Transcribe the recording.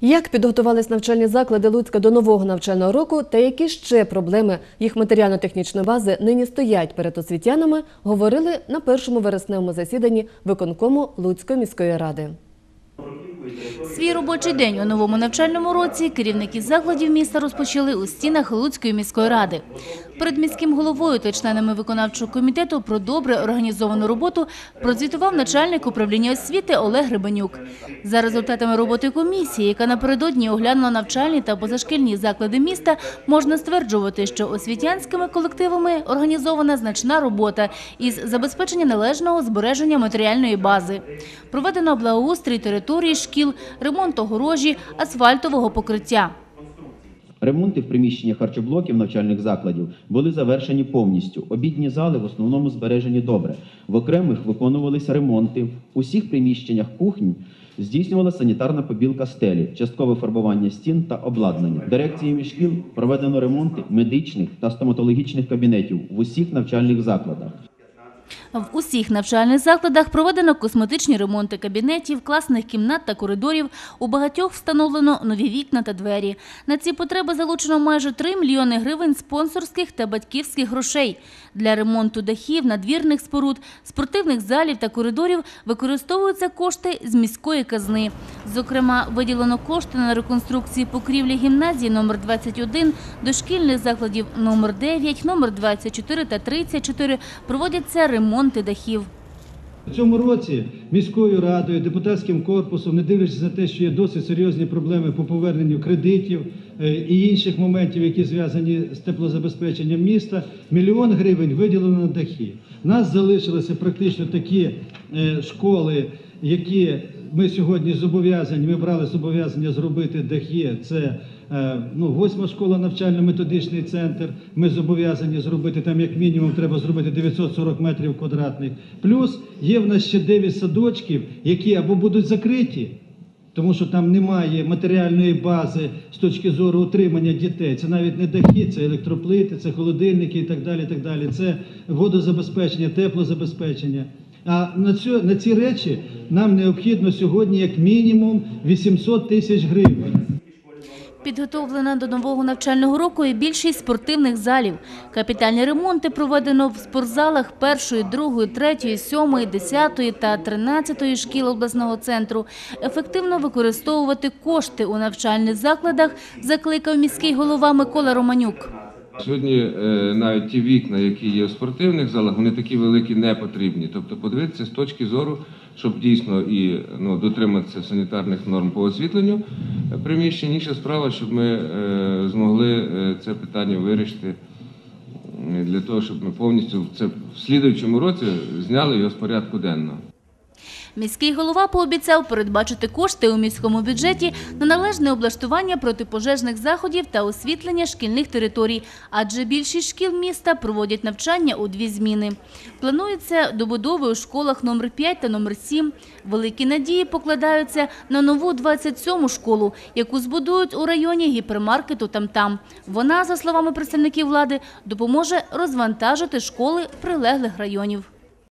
Як підготувались навчальні заклади Луцька до нового навчального року та які ще проблеми їх матеріально-технічної бази нині стоять перед освітянами, говорили на першому вересневому засіданні виконкому Луцької міської ради. Свій робочий день у новому навчальному році керівники закладів міста розпочали у стінах Луцької міської ради. Перед міським головою та членами виконавчого комітету про добре організовану роботу прозвітував начальник управління освіти Олег Гребенюк. За результатами роботи комісії, яка напередодні оглянула навчальні та позашкільні заклади міста, можна стверджувати, що освітянськими колективами організована значна робота із забезпечення належного збереження матеріальної бази. Проведено благоустрій території шкіл, ремонт огорожі, асфальтового покриття. Ремонти в приміщеннях харчоблоків навчальних закладів були завершені повністю. Обідні зали в основному збережені добре. В окремих виконувалися ремонти. В усіх приміщеннях кухонь здійснювалася санітарна побілка стелі, часткове фарбування стін та обладнання. Дирекціями шкіл проведено ремонти медичних та стоматологічних кабінетів в усіх навчальних закладах. В усіх навчальних закладах проведено косметичні ремонти кабінетів, класних кімнат та коридорів. У багатьох встановлено нові вікна та двері. На ці потреби залучено майже 3 мільйони гривень спонсорських та батьківських грошей. Для ремонту дахів, надвірних споруд, спортивних залів та коридорів використовуються кошти з міської казни. Зокрема, виділено кошти на реконструкції покрівлі гімназії номер 21, дошкільних закладів номер 9, номер 24 та 34 проводяться ремонти дахів. У цьому році міською радою, депутатським корпусом, не дивлячись на те, що є досить серйозні проблеми по поверненню кредитів е, і інших моментів, які зв'язані з теплозабезпеченням міста, мільйон гривень виділено на дахи. У нас залишилися практично такі е, школи, які ми сьогодні зобов'язані. Ми брали зобов'язання зробити дахи. Це е, ну, восьма школа, навчально-методичний центр. Ми зобов'язані зробити там, як мінімум, треба зробити 940 метрів квадратних. Плюс є в нас ще 9 садочків, які або будуть закриті. Тому що там немає матеріальної бази з точки зору утримання дітей. Це навіть не дахи, це електроплити, це холодильники і так далі. і так далі. Це водозабезпечення, теплозабезпечення. А на, цю, на ці речі нам необхідно сьогодні як мінімум 800 тисяч гривень. Підготовлена до нового навчального року і більшість спортивних залів. Капітальні ремонти проведено в спортзалах першої, другої, третьої, сьомої, десятої та тринадцятої шкіл обласного центру. Ефективно використовувати кошти у навчальних закладах закликав міський голова Микола Романюк. Сьогодні е, навіть ті вікна, які є в спортивних залах, вони такі великі не потрібні. Тобто подивитися з точки зору, щоб дійсно і ну, дотриматися санітарних норм по освітленню приміщень. Інша справа, щоб ми е, змогли е, це питання вирішити для того, щоб ми повністю це в слідуючому році зняли його з порядку денного. Міський голова пообіцяв передбачити кошти у міському бюджеті на належне облаштування протипожежних заходів та освітлення шкільних територій, адже більшість шкіл міста проводять навчання у дві зміни. Планується добудови у школах номер 5 та номер 7. Великі надії покладаються на нову 27-му школу, яку збудують у районі гіпермаркету «Там-Там». Вона, за словами представників влади, допоможе розвантажити школи прилеглих районів.